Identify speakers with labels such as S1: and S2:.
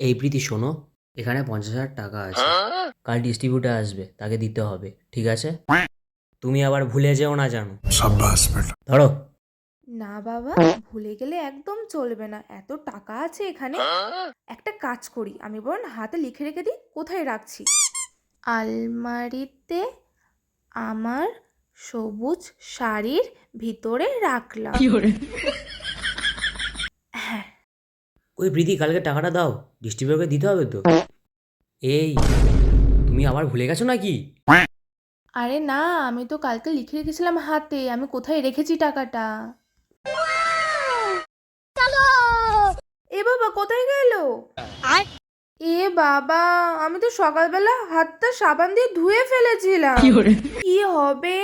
S1: এই প্রীতি শোনো এখানে পঞ্চাশ হাজার টাকা আছে। হ্যাঁ? কাল ডিস্ট্রিবিউটার আসবে তাকে দিতে হবে ঠিক আছে? তুমি আবার ভুলে যেও না জানো। ধরো।
S2: না বাবা ভুলে গেলে একদম চলবে না এত টাকা আছে এখানে। হ্যাঁ? একটা কাজ করি আমি বরং হাতে লিখে রেখে দিই কোথায় রাখছি? আলমারিতে আমার সবুজ শাড়ির ভিতরে রাখলাম।
S1: ওই প্রীতি কালকে টাকাটা দাও। ডিস্ট্রিবিউটারকে দিতে হবে তো। এই তুমি আবার ভুলে গেছো নাকি?
S2: আরে না আমি তো কালকে লিখে রেখেছিলাম হাতে। আমি কোথায় রেখেছি টাকাটা? এ বাবা কোথায় গেল? এ বাবা আমি তো সকালবেলা হাতটা সাবান দিয়ে ধুয়ে ফেলেছিলাম। কি হবে?